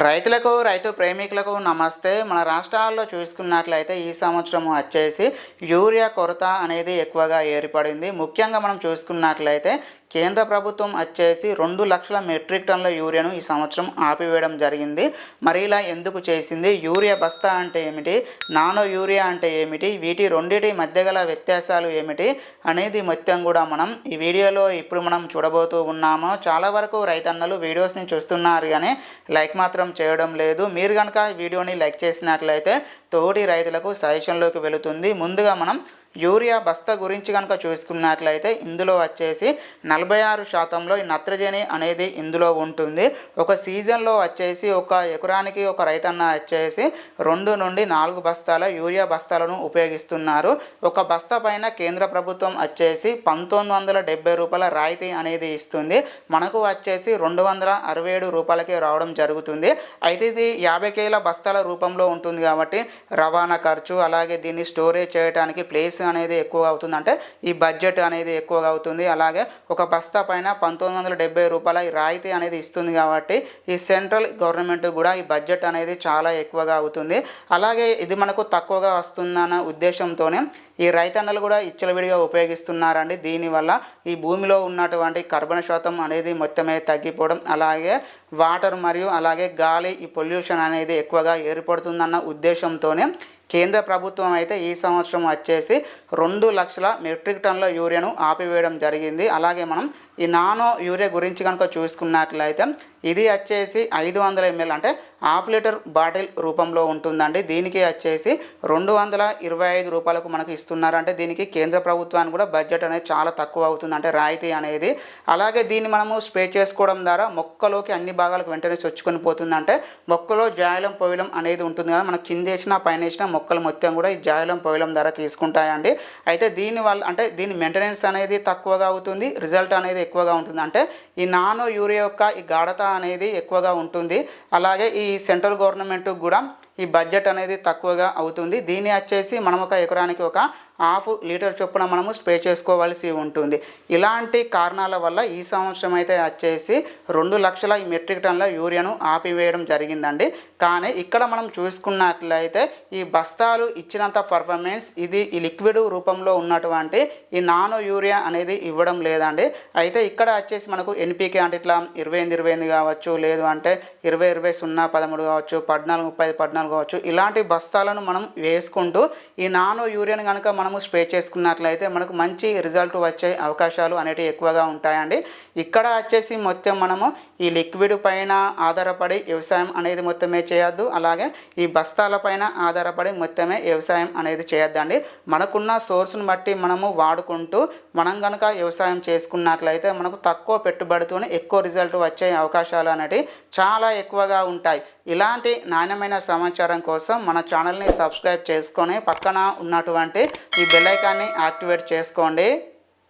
రైతులకు రైతు ప్రేమికులకు నమస్తే. మన రాష్ట్రాల్లో చూసుకున్నట్లయితే ఈ సంవత్సరం వచ్చేసి యూరియా కొరత అనేది ఎక్కువగా ఏర్పడింది. ముఖ్యంగా మనం చూసుకున్నట్లయితే కేంద్ర ప్రభుత్వం వచ్చేసి రెండు లక్షల మెట్రిక్ టన్నుల యూరియాను ఈ సంవత్సరం ఆపివేయడం జరిగింది. మరి ఇలా ఎందుకు చేసింది? యూరియా బస్తా అంటే ఏమిటి? నానో యూరియా అంటే ఏమిటి? వీటి రెండిటి మధ్య గల వ్యత్యాసాలు ఏమిటి? అనేది మొత్తం కూడా మనం ఈ వీడియోలో ఇప్పుడు మనం చూడబోతూ ఉన్నాము. చాలా వరకు రైతన్నలు వీడియోస్ని చూస్తున్నారు కానీ లైక్ మాత్రం చేయడం లేదు. మీరు కనుక వీడియోని లైక్ చేసినట్లయితే తోటి రైతులకు సజెషన్లోకి వెళుతుంది. ముందుగా మనం యూరియా బస్తా గురించి కనుక చూసుకున్నట్లయితే ఇందులో వచ్చేసి నలభై ఆరు శాతంలో ఈ నత్రజని అనేది ఇందులో ఉంటుంది. ఒక సీజన్లో వచ్చేసి ఒక ఎకరానికి ఒక రైతన్న వచ్చేసి రెండు నుండి నాలుగు బస్తాల యూరియా బస్తాలను ఉపయోగిస్తున్నారు. ఒక బస్తా పైన కేంద్ర ప్రభుత్వం వచ్చేసి పంతొమ్మిది వందల డెబ్బై రూపాయల రాయితీ అనేది ఇస్తుంది. మనకు వచ్చేసి రెండు వందల అరవై ఏడు రూపాయలకే రావడం జరుగుతుంది. అయితే ఇది యాభై కేల బస్తాల రూపంలో ఉంటుంది కాబట్టి రవాణా ఖర్చు అలాగే దీన్ని స్టోరేజ్ చేయడానికి ప్లేస్ అనేది ఎక్కువగా అవుతుంది. అంటే ఈ బడ్జెట్ అనేది ఎక్కువగా అవుతుంది. అలాగే ఒక బస్తా పైన పంతొమ్మిది వందల డెబ్బై రూపాయల రాయితీ అనేది ఇస్తుంది కాబట్టి ఈ సెంట్రల్ గవర్నమెంట్ కూడా ఈ బడ్జెట్ అనేది చాలా ఎక్కువగా అవుతుంది. అలాగే ఇది మనకు తక్కువగా వస్తుందన్న ఉద్దేశంతోనే ఈ రైతన్నలు కూడా ఇచ్చలవిడిగా ఉపయోగిస్తున్నారండి. దీనివల్ల ఈ భూమిలో ఉన్నటువంటి కర్బన శాతం అనేది మొత్తమే తగ్గిపోవడం అలాగే వాటర్ మరియు అలాగే గాలి ఈ పొల్యూషన్ అనేది ఎక్కువగా ఏర్పడుతుందన్న ఉద్దేశంతోనే కేంద్ర ప్రభుత్వం అయితే ఈ సంవత్సరం వచ్చేసి రెండు లక్షల మెట్రిక్ టన్నుల యూరియాను ఆపివేయడం జరిగింది. అలాగే మనం ఈ నానో యూరియా గురించి కనుక చూసుకున్నట్లయితే ఇది వచ్చేసి ఐదు వందల ఎంఎల్ అంటే హాఫ్ లీటర్ బాటిల్ రూపంలో ఉంటుందండి. దీనికి వచ్చేసి రెండు వందల ఇరవై ఐదు రూపాయలకు మనకు ఇస్తున్నారంటే దీనికి కేంద్ర ప్రభుత్వానికి కూడా బడ్జెట్ అనేది చాలా తక్కువ అవుతుంది అంటే రాయితీ అనేది. అలాగే దీన్ని మనము స్ప్రే చేసుకోవడం ద్వారా మొక్కలోకి అన్ని భాగాలకు వెంటనే చొచ్చుకొని పోతుంది అంటే మొక్కలో జాయలం పోయడం అనేది ఉంటుంది కదా మనం కింద వేసిన పైన వేసిన మొక్కలు మొత్తం కూడా ఈ జాయలం పోయడం ద్వారా తీసుకుంటాయండి. అయితే దీని వల్ల అంటే దీని మెయింటెనెన్స్ అనేది తక్కువగా అవుతుంది రిజల్ట్ అనేది ఎక్కువగా ఉంటుంది. అంటే ఈ నానో యూరియా యొక్క ఈ గాఢత అనేది ఎక్కువగా ఉంటుంది. అలాగే ఈ సెంట్రల్ గవర్నమెంట్ కూడా ఈ బడ్జెట్ అనేది తక్కువగా అవుతుంది. దీన్ని వచ్చేసి మనం ఒక ఎకరానికి ఒక హాఫ్ లీటర్ చొప్పున మనము స్ప్రే చేసుకోవాల్సి ఉంటుంది. ఇలాంటి కారణాల వల్ల ఈ సంవత్సరం అయితే వచ్చేసి రెండు లక్షల మెట్రిక్ టన్నుల యూరియాను ఆపివేయడం జరిగిందండి. కానీ ఇక్కడ మనం చూసుకున్నట్లయితే ఈ బస్తాలు ఇచ్చినంత పర్ఫార్మెన్స్ ఇది ఈ లిక్విడ్ రూపంలో ఉన్నటువంటి ఈ నానో యూరియా అనేది ఇవ్వడం లేదండి. అయితే ఇక్కడ వచ్చేసి మనకు ఎన్పీకే అంటే ఇట్లా ఇరవై ఎనిమిది ఇరవై ఎనిమిది కావచ్చు లేదు అంటే ఇరవై ఇరవై సున్నా పదమూడు కావచ్చు పద్నాలుగు ముప్పై పద్నాలుగు పద్నాలుగు కావచ్చు. ఇలాంటి బస్తాలను మనం వేసుకుంటూ ఈ నానో యూరియాని కనుక మనము స్ప్రే చేసుకున్నట్లయితే మనకు మంచి రిజల్ట్ వచ్చే అవకాశాలు అనేటివి ఎక్కువగా ఉంటాయండి. ఇక్కడ వచ్చేసి మొత్తం మనము ఈ లిక్విడ్ పైన ఆధారపడి వ్యవసాయం అనేది మొత్తమే చేయొద్దు. అలాగే ఈ బస్తాల పైన ఆధారపడి మొత్తమే వ్యవసాయం అనేది చేయొద్దండి. మనకున్న సోర్స్ని బట్టి మనము వాడుకుంటూ మనం కనుక వ్యవసాయం చేసుకున్నట్లయితే మనకు తక్కువ పెట్టుబడితోనే ఎక్కువ రిజల్ట్ వచ్చే అవకాశాలు అనేటివి చాలా ఎక్కువగా ఉంటాయి. ఇలాంటి నాణ్యమైన సమాచారం కోసం మన ఛానల్ని సబ్స్క్రైబ్ చేసుకొని పక్కన ఉన్నటువంటి ఈ బెల్ ఐకాన్ని యాక్టివేట్ చేసుకోండి.